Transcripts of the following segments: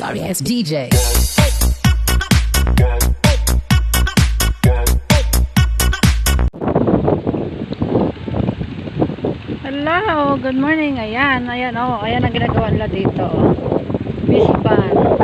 Sorry ass DJ. Hello, good morning. Ayan, ayan, oh, ayan ang ginagawa nila dito. Fish pan.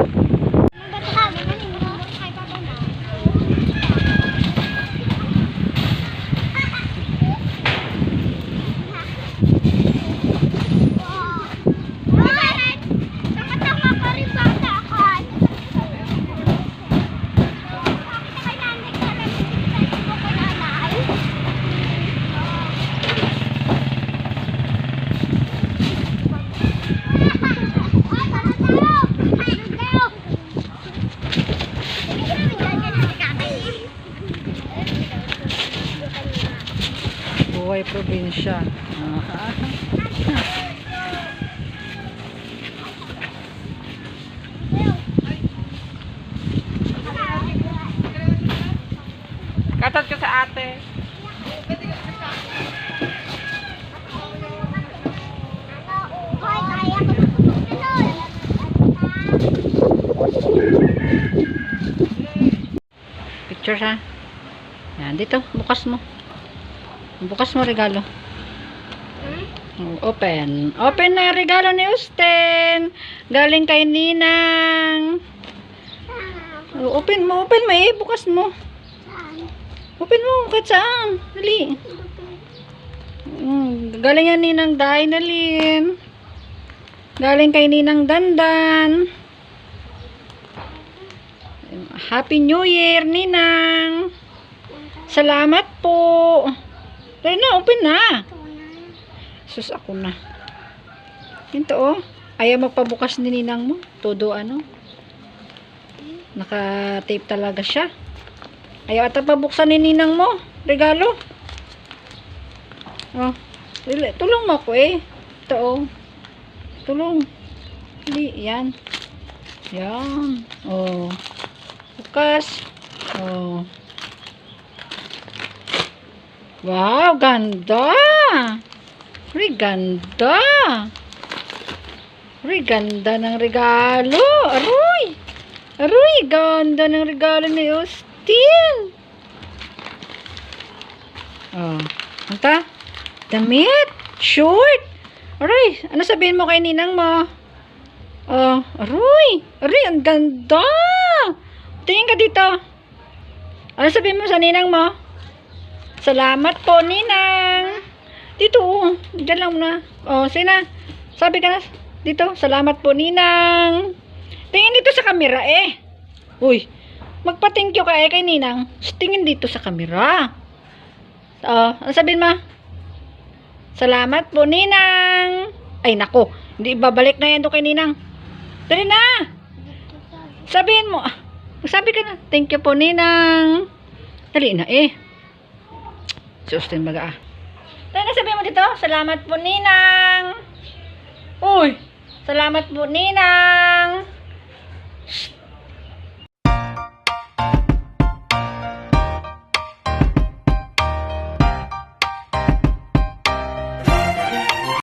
Buhay probinsya. Katat ka sa ate. Picture ha. Yan, dito, bukas mo. Bukas mo regalo. Oh, Open. Open na yung regalo ni Usten. Galing kay Ninang. Open mo, open mo eh. Bukas mo. Open mo, kahit saan. Dali. Mm, galing yan Ninang Day, Nalin. Galing kay Ninang Dandan. Happy New Year, Ninang. Salamat po. Dali na, open na. Sus, ako na. Ito oh. Ayaw magpabukas ni Ninang mo. Todo ano. Naka-tape talaga siya. Ayaw ata pabuksan ni Ninang mo. Regalo. Oh. Tulong mo ako eh. Ito oh. Tulong. Hindi, yan. Yan. Oh. Bukas. Oh. Wow, ganda. Uy, ganda. Uy, ganda ng regalo. Aroy. Aroy, ganda ng regalo ni Austin. Oh. Anta? Damit. Short. Aroy, ano sabihin mo kay ninang mo? Oh, aroy. Aroy, ang ganda. Tingin ka dito. Ano sabihin mo sa ninang mo? Salamat po, ninang. Dito, oh. Diyan lang muna. Oh, sina. Sabi ka na. Dito, salamat po, ninang. Tingin dito sa camera, eh. Uy, magpa-thank you ka eh kay ninang. Tingin dito sa camera. Oh, ano sabihin mo? Salamat po, ninang. Ay, nako. Hindi babalik na yan doon kay ninang. Dali na. Sabihin mo. ah, Sabi ka na. Thank you po, ninang. Dali na, eh. Si Austin baga ah. Dali na, sabihin mo dito. Salamat po, ninang. Uy. Salamat po, ninang.